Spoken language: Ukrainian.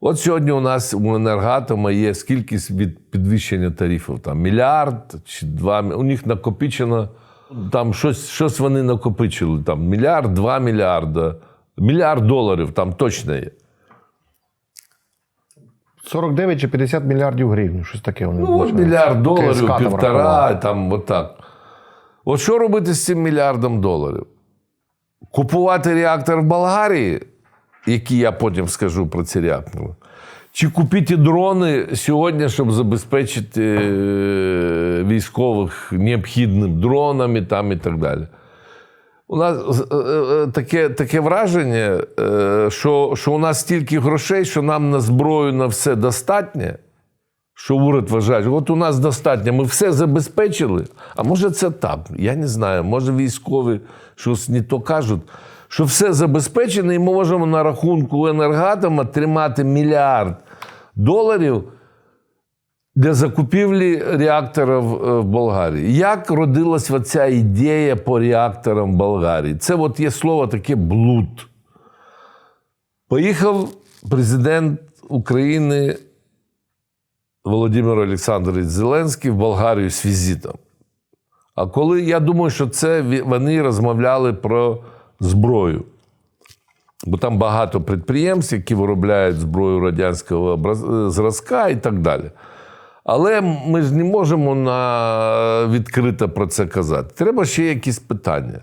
От сьогодні у нас у енергатома є скільки від підвищення тарифів? Там мільярд чи два. У них накопичено там щось, щось вони накопичили. Там мільярд, два мільярда, мільярд доларів там точно є. 49 чи 50 мільярдів гривень, щось таке вони Ну, от мільярд доларів, там півтора, рахувала. там отак. От що робити з цим мільярдом доларів? Купувати реактор в Болгарії, який я потім скажу про реактори, чи купити дрони сьогодні, щоб забезпечити е, військових необхідним дронами там і так далі. У нас е, е, таке, таке враження, що, що у нас стільки грошей, що нам на зброю на все достатньо, що уряд вважає, от у нас достатньо, ми все забезпечили. А може це так? Я не знаю. Може військові щось не то кажуть, що все забезпечено, і ми можемо на рахунку енергатома тримати мільярд доларів для закупівлі реакторів е, в Болгарії. Як родилась оця ідея по реакторам в Болгарії? Це от є слово таке блуд. Поїхав президент України Володимир Олександрович Зеленський в Болгарію з візитом. А коли я думаю, що це вони розмовляли про зброю. Бо там багато підприємств, які виробляють зброю радянського е, зразка і так далі. Але ми ж не можемо на... відкрито про це казати. Треба ще якісь питання.